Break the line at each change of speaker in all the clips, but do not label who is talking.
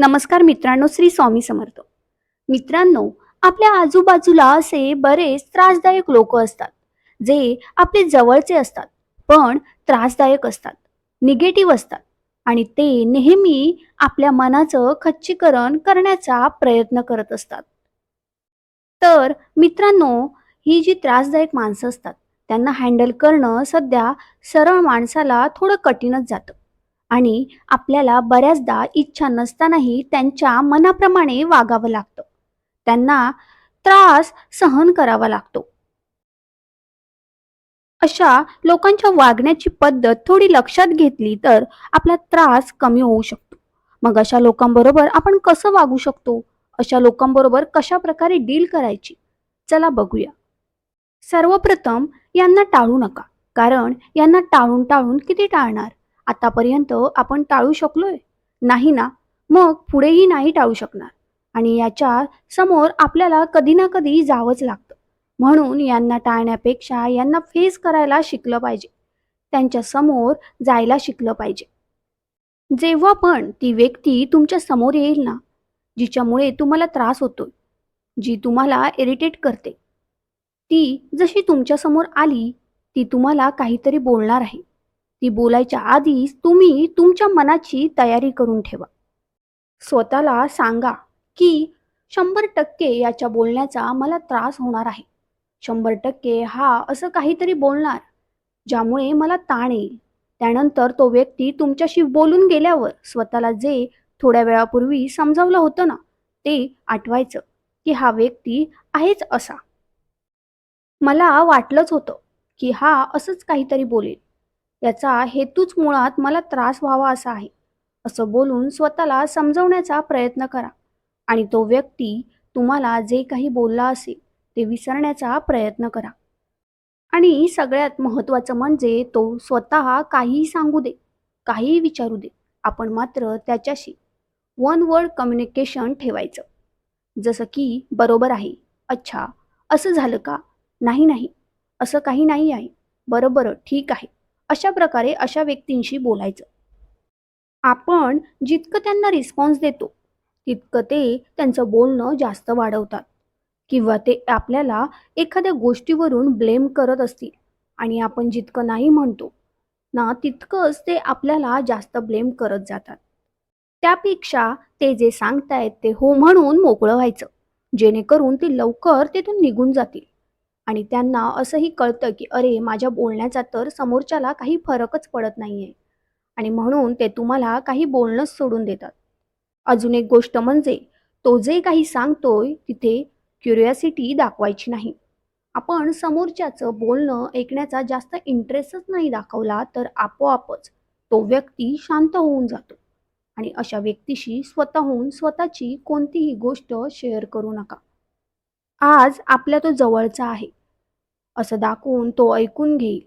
नमस्कार मित्रांनो श्री स्वामी समर्थ. मित्रांनो आपल्या आजूबाजूला असे बरेच त्रासदायक लोक असतात जे आपले जवळचे असतात पण त्रासदायक असतात निगेटिव्ह असतात आणि ते नेहमी आपल्या मनाचं खच्चीकरण करण्याचा प्रयत्न करत असतात. तर मित्रांनो ही जी त्रासदायक माणसं असतात त्यांना हँडल करणं सध्या सरळ माणसाला थोडं कठीणच जातं. आणि आपल्याला बऱ्याचदा इच्छा नसतानाही त्यांच्या मनाप्रमाणे वागावं लागतं. त्यांना त्रास सहन करावा लागतो. अशा लोकांच्या वागण्याची पद्धत थोडी लक्षात घेतली तर आपला त्रास कमी होऊ शकतो. मग अशा लोकांबरोबर आपण कसं वागू शकतो? अशा लोकांबरोबर कशा प्रकारे डील करायची? चला बघूया. सर्वप्रथम यांना टाळू नका कारण यांना टाळून टाळून किती टाळणार? आतापर्यंत आपण टाळू शकलोय? नाही ना? मग पुढेही नाही टाळू शकणार. आणि याच्या समोर आपल्याला कधी ना कधी जावंच लागतं. म्हणून यांना टाळण्यापेक्षा यांना फेस करायला शिकलं पाहिजे. त्यांच्यासमोर जायला शिकलं पाहिजे. जेव्हा पण ती व्यक्ती तुमच्यासमोर येईल ना जिच्यामुळे तुम्हाला त्रास होतोय जी तुम्हाला इरिटेट करते ती जशी तुमच्यासमोर आली ती तुम्हाला काहीतरी बोलणार आहे. ती बोलायच्या आधीच तुम्ही तुमच्या मनाची तयारी करून ठेवा. स्वतःला सांगा की शंभर टक्के याच्या बोलण्याचा मला त्रास होणार आहे. शंभर टक्के हा असं काहीतरी बोलणार ज्यामुळे मला ताण येईल. त्यानंतर तो व्यक्ती तुमच्याशी बोलून गेल्यावर स्वतःला जे थोड्या वेळापूर्वी समजावलं होतं ना ते आठवायचं की हा व्यक्ती आहेच असा. मला वाटलंच होतं की हा असंच काहीतरी बोलेल. याचा हेतूच मुळात मला त्रास व्हावा असा आहे. असं बोलून स्वतःला समजवण्याचा प्रयत्न करा आणि तो व्यक्ती तुम्हाला जे काही बोलला असेल ते विसरण्याचा प्रयत्न करा. आणि सगळ्यात महत्त्वाचं म्हणजे तो स्वतः काहीही सांगू दे काहीही विचारू दे. आपण मात्र त्याच्याशी वन वर्ड कम्युनिकेशन ठेवायचं. जसं की बरोबर आहे अच्छा असं झालं का? नाही नाही असं काही नाही आहे. बरं बरं ठीक आहे. अशा प्रकारे अशा व्यक्तींशी बोलायचं. आपण जितकं त्यांना रिस्पॉन्स देतो तितकं ते त्यांचं बोलणं जास्त वाढवतात. किंवा ते आपल्याला एखाद्या गोष्टीवरून ब्लेम करत असतील आणि आपण जितकं नाही म्हणतो ना तितकंच ते आपल्याला जास्त ब्लेम करत जातात. त्यापेक्षा ते जे सांगतायत ते हो म्हणून मोकळं व्हायचं. जेणेकरून ते लवकर तिथून निघून जातील. आणि त्यांना असंही कळतं की अरे माझ्या बोलण्याचा तर समोरच्याला काही फरकच पडत नाही आहे आणि म्हणून ते तुम्हाला काही बोलणंच सोडून देतात. अजून एक गोष्ट म्हणजे तो जे काही सांगतोय तिथे क्युरियासिटी दाखवायची नाही. आपण समोरच्याचं बोलणं ऐकण्याचा जास्त इंटरेस्टच नाही दाखवला तर आपोआपच तो व्यक्ती शांत होऊन जातो. आणि अशा व्यक्तीशी स्वतःहून स्वतःची कोणतीही गोष्ट शेअर करू नका. आज आपल्या तो जवळचा आहे. असं दाखवून तो ऐकून घेईल.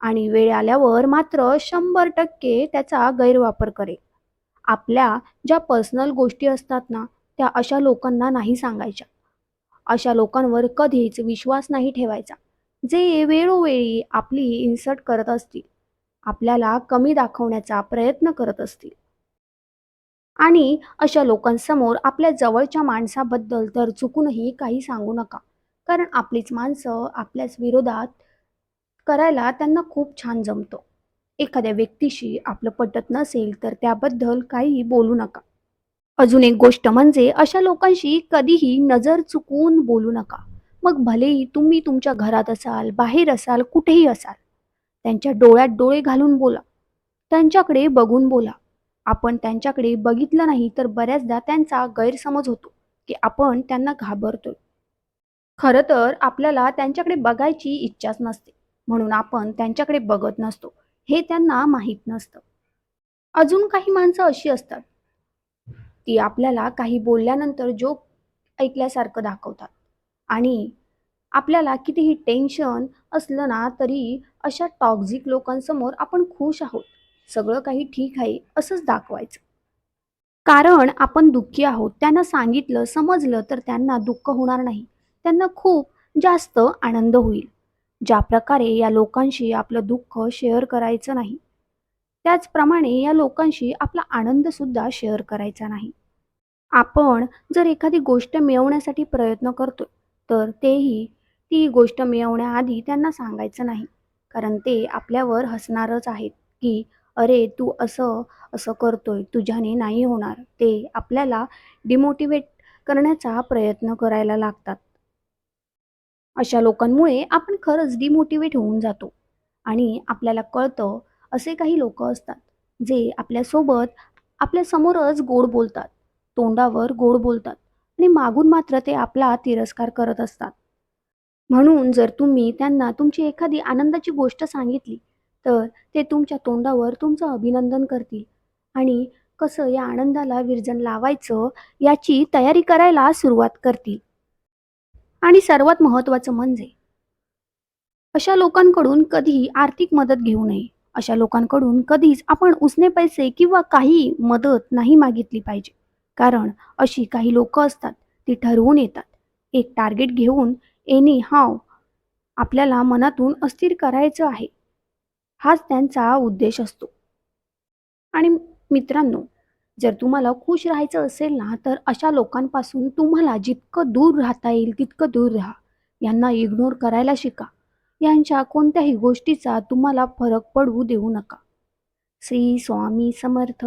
आणि वेळ आल्यावर मात्र शंभर टक्के त्याचा गैरवापर करेल. आपल्या ज्या पर्सनल गोष्टी असतात ना त्या अशा लोकांना नाही सांगायच्या. अशा लोकांवर कधीच विश्वास नाही ठेवायचा. जे वेळोवेळी आपली इन्सर्ट करत असतील आपल्याला कमी दाखवण्याचा प्रयत्न करत असतील. आणि अशा लोकांसमोर आपल्या जवळच्या माणसाबद्दल तर चुकूनही काही सांगू नका. कारण आपलीच माणसं आपल्याच विरोधात करायला त्यांना खूप छान जमतं. एखाद्या व्यक्तीशी आपलं पटत नसेल तर त्याबद्दल काही बोलू नका. अजून एक गोष्ट म्हणजे अशा लोकांशी कधीही नजर चुकवून बोलू नका. मग भलेही तुम्ही तुमच्या घरात असाल बाहेर असाल कुठेही असाल त्यांच्या डोळ्यात डोळे घालून बोला. त्यांच्याकडे बघून बोला. आपण त्यांच्याकडे बघितलं नाही तर बऱ्याचदा त्यांचा गैरसमज होतो की आपण त्यांना घाबरतोय. खरं तर आपल्याला त्यांच्याकडे बघायची इच्छाच नसते. म्हणून आपण त्यांच्याकडे बघत नसतो. हे त्यांना माहीत नसतं. अजून काही माणसं अशी असतात. ती आपल्याला काही बोलल्यानंतर जोक ऐकल्यासारखं दाखवतात. आणि आपल्याला कितीही टेन्शन असलं ना तरी अशा टॉक्झिक लोकांसमोर आपण खुश आहोत. सगळं काही ठीक आहे असंच दाखवायचं. कारण आपण दुःखी आहोत. त्यांना सांगितलं समजलं तर त्यांना दुःख होणार नाही. त्यांना खूप जास्त आनंद होईल ज्या प्रकारे या लोकांशी आपलं दुःख शेअर करायचं नाही त्याचप्रमाणे या लोकांशी आपला आनंद सुद्धा शेअर करायचा नाही आपण जर एखादी गोष्ट मिळवण्यासाठी प्रयत्न करतोय, तर तेही ती गोष्ट मिळवण्याआधी त्यांना सांगायचं नाही. कारण ते आपल्यावर हसणारच आहेत, की "अरे, तू असं, असं करतोय, तुझ्याने नाही होणार." ते आपल्याला डिमोटिवेट करण्याचा प्रयत्न करायला लागतात. अशा लोकांमुळे आपण खरंच डिमोटिवेट होऊन जातो आणि आपल्याला कळतं असे काही लोक असतात, जे आपल्यासोबत आपल्यासमोरच गोड बोलतात, तोंडावर गोड बोलतात आणि मागून मात्र ते आपला तिरस्कार करत असतात. म्हणून जर तुम्ही त्यांना तुमची एखादी आनंदाची गोष्ट सांगितली, तर ते तुमच्या तोंडावर तुमचं अभिनंदन करतील आणि कसं या आनंदाला विरजण लावायचं याची तयारी करायला सुरुवात करतील. आणि सर्वात महत्त्वाचं म्हणजे अशा लोकांकडून कधीही आर्थिक मदत घेऊ नये. अशा लोकांकडून कधीच आपण उसने पैसे किंवा काही मदत नाही मागितली पाहिजे. कारण अशी काही लोकं असतात, ती ठरवून येतात. एक टार्गेट घेऊन एनी हाव आपल्याला मनातून अस्थिर करायचं आहे, हाच त्यांचा उद्देश असतो. आणि मित्रांनो, जर तुम्हाला खुश राहायचं असेल ना, तर अशा लोकांपासून तुम्हाला जितकं दूर राहता येईल तितकं दूर राहा. यांना इग्नोर करायला शिका. यांच्या कोणत्याही गोष्टीचा तुम्हाला फरक पडू देऊ नका. श्री स्वामी समर्थ